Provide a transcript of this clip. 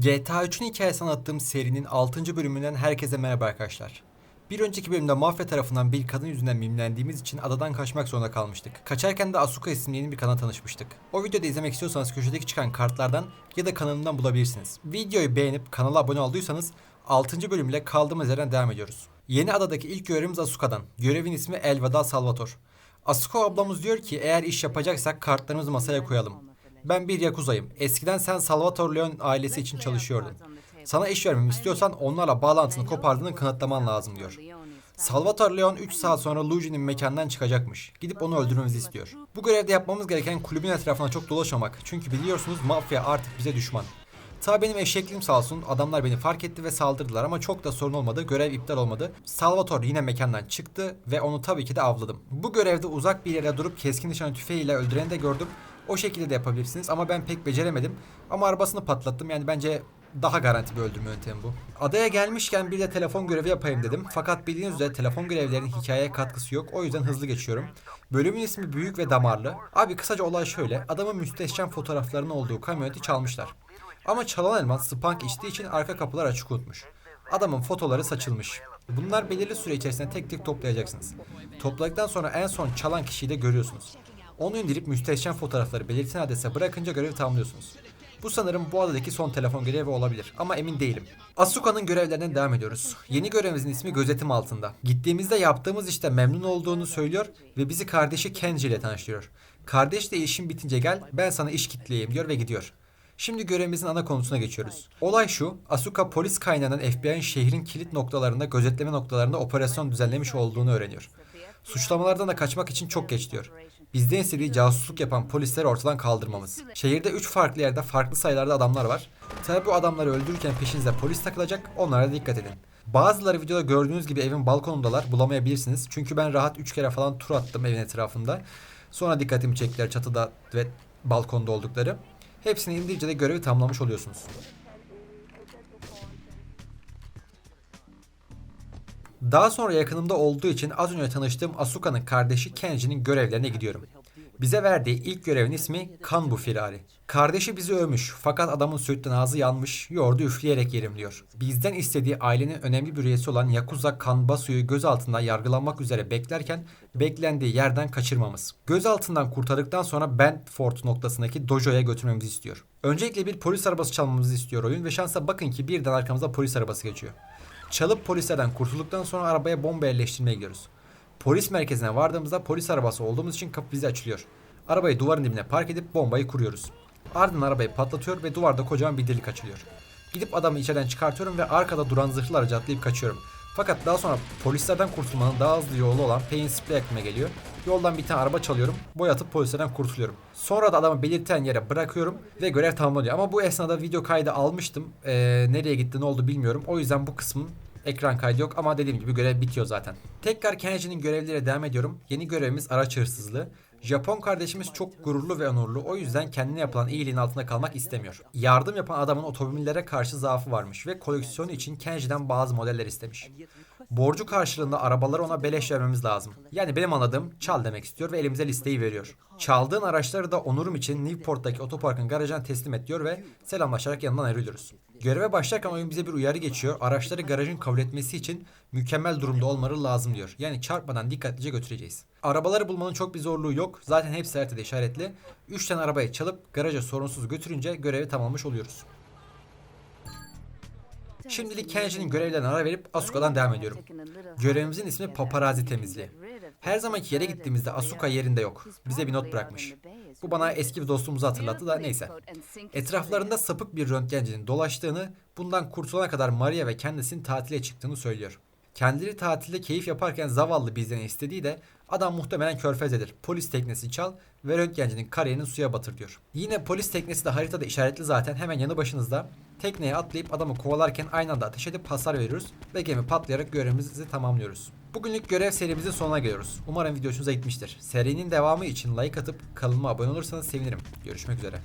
GTA 3'ün hikayesini anlattığım serinin 6. bölümünden herkese merhaba arkadaşlar. Bir önceki bölümde mafya tarafından bir kadın yüzünden mimlendiğimiz için adadan kaçmak zorunda kalmıştık. Kaçarken de Asuka isimli yeni bir kanal tanışmıştık. O videoda izlemek istiyorsanız köşedeki çıkan kartlardan ya da kanalımdan bulabilirsiniz. Videoyu beğenip kanala abone olduysanız 6. bölümle kaldığımız yerden devam ediyoruz. Yeni adadaki ilk görevimiz Asuka'dan. Görevin ismi Elveda Salvator. Asuka ablamız diyor ki eğer iş yapacaksak kartlarımızı masaya koyalım. Ben bir yakuzayım. Eskiden sen Salvatore Leon ailesi için çalışıyordun. Sana iş vermemi istiyorsan onlarla bağlantını kopardığını kanıtlaman lazım diyor. Salvatore Leon 3 saat sonra Luigi'nin mekandan çıkacakmış. Gidip onu öldürmemizi istiyor. Bu görevde yapmamız gereken kulübün etrafına çok dolaşmamak. Çünkü biliyorsunuz mafya artık bize düşman. Ta benim eşekliğim sağ olsun adamlar beni fark etti ve saldırdılar ama çok da sorun olmadı. Görev iptal olmadı. Salvatore yine mekandan çıktı ve onu tabii ki de avladım. Bu görevde uzak bir yere durup keskin nişan tüfeğiyle öldüreni de gördüm. O şekilde de yapabilirsiniz ama ben pek beceremedim. Ama arabasını patlattım yani bence daha garanti bir öldürme yöntemi bu. Adaya gelmişken bir de telefon görevi yapayım dedim. Fakat bildiğiniz üzere telefon görevlerinin hikayeye katkısı yok. O yüzden hızlı geçiyorum. Bölümün ismi büyük ve damarlı. Abi kısaca olay şöyle. Adamın müstehcen fotoğraflarının olduğu kamyoneti çalmışlar. Ama çalan eleman Spank içtiği için arka kapılar açık unutmuş. Adamın fotoları saçılmış. Bunlar belirli süre içerisinde tek tek toplayacaksınız. Topladıktan sonra en son çalan kişiyi de görüyorsunuz. Onu indirip müstehcen fotoğrafları belirtilen adrese bırakınca görevi tamamlıyorsunuz. Bu sanırım bu adadaki son telefon görevi olabilir ama emin değilim. Asuka'nın görevlerinden devam ediyoruz. Yeni görevimizin ismi gözetim altında. Gittiğimizde yaptığımız işte memnun olduğunu söylüyor ve bizi kardeşi Kenji ile tanıştırıyor. Kardeş de işin bitince gel ben sana iş kitleyeyim diyor ve gidiyor. Şimdi görevimizin ana konusuna geçiyoruz. Olay şu, Asuka polis kaynağının FBI'nin şehrin kilit noktalarında, gözetleme noktalarında operasyon düzenlemiş olduğunu öğreniyor. Suçlamalardan da kaçmak için çok geç diyor. Bizden istediği casusluk yapan polisleri ortadan kaldırmamız. Şehirde 3 farklı yerde farklı sayılarda adamlar var. Tabi bu adamları öldürürken peşinize polis takılacak, onlara da dikkat edin. Bazıları videoda gördüğünüz gibi evin balkonundalar, bulamayabilirsiniz. Çünkü ben rahat 3 kere falan tur attım evin etrafında. Sonra dikkatimi çektiler çatıda ve balkonda oldukları. Hepsini indirince de görevi tamamlamış oluyorsunuz. Daha sonra yakınımda olduğu için az önce tanıştığım Asuka'nın kardeşi Kenji'nin görevlerine gidiyorum. Bize verdiği ilk görevin ismi Kanbu Firari. Kardeşi bizi övmüş fakat adamın sütten ağzı yanmış, yoğurdu üfleyerek yerim diyor. Bizden istediği ailenin önemli bir üyesi olan Yakuza Kanbasu'yu gözaltında yargılanmak üzere beklerken beklendiği yerden kaçırmamız. Gözaltından kurtardıktan sonra Bentford noktasındaki dojoya götürmemizi istiyor. Öncelikle bir polis arabası çalmamızı istiyor oyun ve şansa bakın ki birden arkamızda polis arabası geçiyor. Çalıp polislerden kurtulduktan sonra arabaya bomba yerleştirmeye gidiyoruz. Polis merkezine vardığımızda polis arabası olduğumuz için kapı bize açılıyor. Arabayı duvarın dibine park edip bombayı kuruyoruz. Ardından arabayı patlatıyor ve duvarda kocaman bir delik açılıyor. Gidip adamı içeriden çıkartıyorum ve arkada duran zırhlı aracı atlayıp kaçıyorum. Fakat daha sonra polislerden kurtulmanın daha hızlı yolu olan Pain Spray aklıma geliyor. Yoldan bir tane araba çalıyorum, boy atıp polislerden kurtuluyorum. Sonra da adamı belirten yere bırakıyorum ve görev tamamlanıyor. Ama bu esnada video kaydı almıştım. Ee, nereye gitti ne oldu bilmiyorum. O yüzden bu kısmın ekran kaydı yok ama dediğim gibi görev bitiyor zaten. Tekrar Kenji'nin görevleriyle devam ediyorum. Yeni görevimiz araç hırsızlığı. Japon kardeşimiz çok gururlu ve onurlu. O yüzden kendine yapılan iyiliğin altında kalmak istemiyor. Yardım yapan adamın otomobillere karşı zaafı varmış ve koleksiyonu için Kenji'den bazı modeller istemiş. Borcu karşılığında arabaları ona beleş vermemiz lazım. Yani benim anladığım çal demek istiyor ve elimize listeyi veriyor. Çaldığın araçları da onurum için Newport'taki otoparkın garajına teslim et diyor ve selamlaşarak yanından ayrılıyoruz. Göreve başlarken oyun bize bir uyarı geçiyor. Araçları garajın kabul etmesi için mükemmel durumda olmaları lazım diyor. Yani çarpmadan dikkatlice götüreceğiz. Arabaları bulmanın çok bir zorluğu yok. Zaten hepsi haritada işaretli. 3 tane arabayı çalıp garaja sorunsuz götürünce görevi tamamlamış oluyoruz. Şimdilik Kenji'nin görevlerine ara verip Asuka'dan devam ediyorum. Görevimizin ismi paparazzi temizliği. Her zamanki yere gittiğimizde Asuka yerinde yok. Bize bir not bırakmış. Bu bana eski bir dostumuzu hatırlattı da neyse. Etraflarında sapık bir röntgencinin dolaştığını, bundan kurtulana kadar Maria ve kendisinin tatile çıktığını söylüyor. Kendileri tatilde keyif yaparken zavallı bizden istediği de adam muhtemelen körfezedir. Polis teknesi çal ve röntgencinin kariyerini suya batır diyor. Yine polis teknesi de haritada işaretli zaten hemen yanı başınızda. Tekneye atlayıp adamı kovalarken aynı anda ateş edip hasar veriyoruz ve gemi patlayarak görevimizi tamamlıyoruz. Bugünlük görev serimizin sonuna geliyoruz. Umarım video hoşunuza gitmiştir. Serinin devamı için like atıp kanalıma abone olursanız sevinirim. Görüşmek üzere.